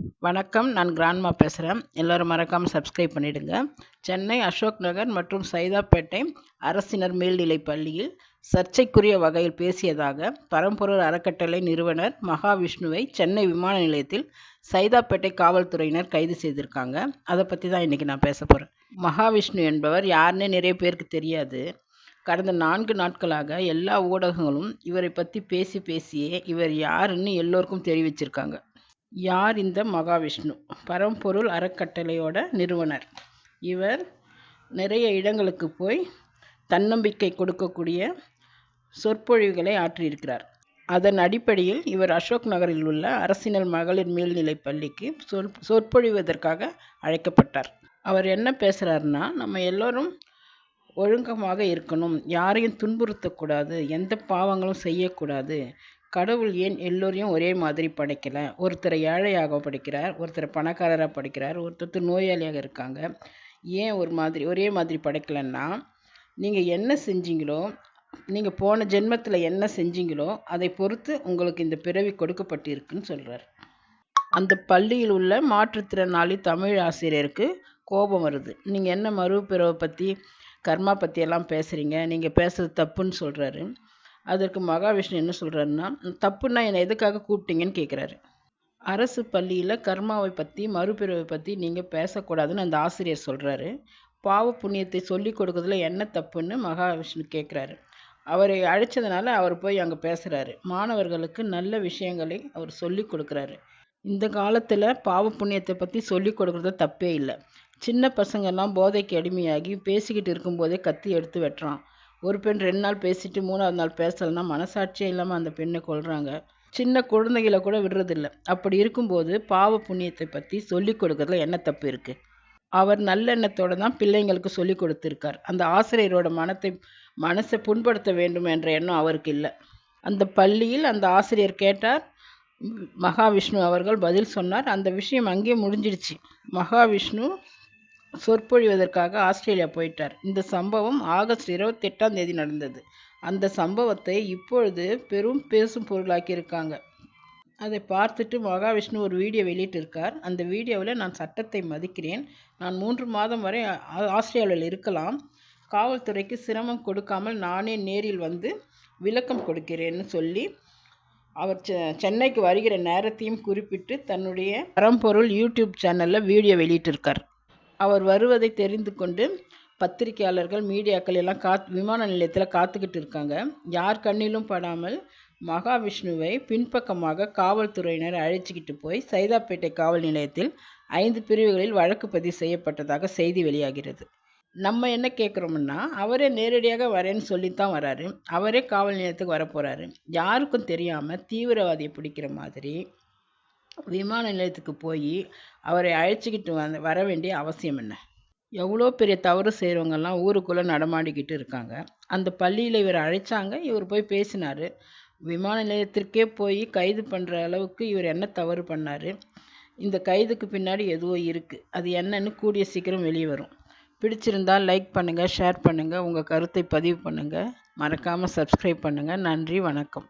வணக்கம் நான் கிராண்ட்மா பேசுகிறேன் எல்லோரும் மறக்காமல் சப்ஸ்கிரைப் பண்ணிவிடுங்க சென்னை அசோக் நகர் மற்றும் சைதாப்பேட்டை அரசினர் மேல்நிலைப் பள்ளியில் சர்ச்சைக்குரிய வகையில் பேசியதாக பரம்பொருள் அறக்கட்டளை நிறுவனர் மகாவிஷ்ணுவை சென்னை விமான நிலையத்தில் சைதாப்பேட்டை காவல்துறையினர் கைது செய்திருக்காங்க. அதை பற்றி தான் இன்றைக்கி நான் பேச போகிறேன் மகாவிஷ்ணு என்பவர் யாருன்னே நிறைய பேருக்கு தெரியாது. கடந்த நான்கு நாட்களாக எல்லா ஊடகங்களும் இவரை பற்றி பேசி பேசியே இவர் யாருன்னு எல்லோருக்கும் தெரிவிச்சிருக்காங்க. யார் இந்த மகாவிஷ்ணு? பரம்பொருள் அறக்கட்டளையோட நிறுவனர். இவர் நிறைய இடங்களுக்கு போய் தன்னம்பிக்கை கொடுக்கக்கூடிய சொற்பொழிவுகளை ஆற்றியிருக்கிறார். அதன் அடிப்படையில் இவர் அசோக் நகரில் உள்ள அரசினர் மகளிர் மேல்நிலைப் பள்ளிக்கு சொற் சொற்பொழிவதற்காக அழைக்கப்பட்டார். அவர் என்ன பேசுகிறாருன்னா நம்ம எல்லோரும் ஒழுக்கமாக இருக்கணும் யாரையும் துன்புறுத்தக்கூடாது எந்த பாவங்களும் செய்யக்கூடாது கடவுள் ஏன் எல்லோரையும் ஒரே மாதிரி படைக்கல? ஒருத்தரை ஏழையாக படைக்கிறார் ஒருத்தரை பணக்காரராக படைக்கிறார் ஒருத்தர் நோயாளியாக இருக்காங்க. ஏன் ஒரு மாதிரி ஒரே மாதிரி படைக்கலைன்னா நீங்கள் என்ன செஞ்சீங்களோ நீங்கள் போன ஜென்மத்தில் என்ன செஞ்சீங்களோ அதை பொறுத்து உங்களுக்கு இந்த பிறவி கொடுக்கப்பட்டிருக்குன்னு சொல்கிறார் அந்த பள்ளியில் உள்ள மாற்றுத்திறனாளி தமிழ் ஆசிரியருக்கு கோபம் வருது. நீங்கள் என்ன மறுபிறவை பற்றி கர்மா பற்றியெல்லாம் பேசுகிறீங்க நீங்கள் பேசுகிறது தப்புன்னு சொல்கிறாரு அதற்கு மகாவிஷ்ணு என்ன சொல்கிறாருன்னா தப்புன்னா என்னை எதுக்காக கூப்பிட்டீங்கன்னு கேட்குறாரு அரசு பள்ளியில் கர்மாவை பற்றி மறுபிறவை பற்றி நீங்கள் பேசக்கூடாதுன்னு அந்த ஆசிரியர் சொல்கிறாரு பாவ புண்ணியத்தை சொல்லி கொடுக்கறதுல என்ன தப்புன்னு மகாவிஷ்ணு கேட்குறாரு அவரை அழைச்சதுனால அவர் போய் அங்கே பேசுகிறாரு மாணவர்களுக்கு நல்ல விஷயங்களை அவர் சொல்லி கொடுக்குறாரு. இந்த காலத்தில் பாவ புண்ணியத்தை பற்றி சொல்லி கொடுக்குறது தப்பே இல்லை. சின்ன பசங்கள்லாம் போதைக்கு அடிமையாகி பேசிக்கிட்டு இருக்கும்போதே கத்தி எடுத்து வெட்டுறான். ஒரு பெண் ரெண்டு நாள் பேசிட்டு மூணாவது நாள் பேசலைன்னா மனசாட்சியே இல்லாமல் அந்த பெண்ணை கொள்கிறாங்க சின்ன குழந்தைகளை கூட விடுறதில்ல. அப்படி இருக்கும்போது பாவ புண்ணியத்தை பற்றி சொல்லி கொடுக்கறதுல என்ன தப்பு இருக்குது அவர் நல்லெண்ணத்தோடு தான் பிள்ளைங்களுக்கு சொல்லி கொடுத்துருக்கார். அந்த ஆசிரியரோட மனத்தை மனசை புண்படுத்த வேண்டும் என்ற எண்ணம் அவருக்கு இல்லை. அந்த பள்ளியில் அந்த ஆசிரியர் கேட்டார். மகாவிஷ்ணு அவர்கள் பதில் சொன்னார். அந்த விஷயம் அங்கேயே முடிஞ்சிடுச்சு. மகாவிஷ்ணு சொற்பொழிவதற்காக ஆஸ்திரேலியா போயிட்டார். இந்த சம்பவம் ஆகஸ்ட் இருபத்தெட்டாம் தேதி நடந்தது. அந்த சம்பவத்தை இப்பொழுது பெரும் பேசும் பொருளாக்கியிருக்காங்க அதை பார்த்துட்டு மகாவிஷ்ணு ஒரு வீடியோ வெளியிட்டிருக்கார். அந்த வீடியோவில் நான் சட்டத்தை மதிக்கிறேன். நான் மூன்று மாதம் வரை ஆஸ்திரேலியாவில் இருக்கலாம். காவல்துறைக்கு சிரமம் கொடுக்காமல் நானே நேரில் வந்து விளக்கம் கொடுக்கிறேன்னு சொல்லி அவர் சென்னைக்கு வருகிற நேரத்தையும் குறிப்பிட்டு தன்னுடைய பரம்பொருள் யூடியூப் சேனலில் வீடியோ வெளியிட்டிருக்கார். அவர் வருவதை தெரிந்து கொண்டு பத்திரிகையாளர்கள் மீடியாக்கள் எல்லாம் காத் விமான நிலையத்தில் காத்துக்கிட்டு இருக்காங்க. யார் கண்ணிலும் படாமல் மகாவிஷ்ணுவை பின்பக்கமாக காவல்துறையினர் அழைச்சிக்கிட்டு போய் சைதாப்பேட்டை காவல் நிலையத்தில் ஐந்து பிரிவுகளில் வழக்கு பதிவு செய்யப்பட்டதாக செய்தி வெளியாகிறது. நம்ம என்ன கேட்குறோம்னா அவரே நேரடியாக வரேன்னு சொல்லித்தான் வராரு. அவரே காவல் நிலையத்துக்கு வரப்போகிறாரு யாருக்கும் தெரியாமல் தீவிரவாதியை பிடிக்கிற மாதிரி விமான நிலையத்துக்கு போய் அவரை அழைச்சிக்கிட்டு வந்து வர வேண்டிய அவசியம் என்ன? எவ்வளோ பெரிய தவறு செய்கிறவங்கெல்லாம் ஊருக்குள்ளே நடமாடிக்கிட்டு இருக்காங்க. அந்த பள்ளியில் இவர் அழைச்சாங்க. இவர் போய் பேசினார். விமான நிலையத்திற்கே போய் கைது பண்ணுற அளவுக்கு இவர் என்ன தவறு பண்ணார்? இந்த கைதுக்கு பின்னாடி எதுவோ இருக்குது அது என்னன்னு கூடிய சீக்கிரம் வெளியே வரும். பிடிச்சிருந்தால் லைக் பண்ணுங்கள் ஷேர் பண்ணுங்கள் உங்கள் கருத்தை பதிவு பண்ணுங்கள் மறக்காமல் சப்ஸ்கிரைப் பண்ணுங்கள் நன்றி வணக்கம்.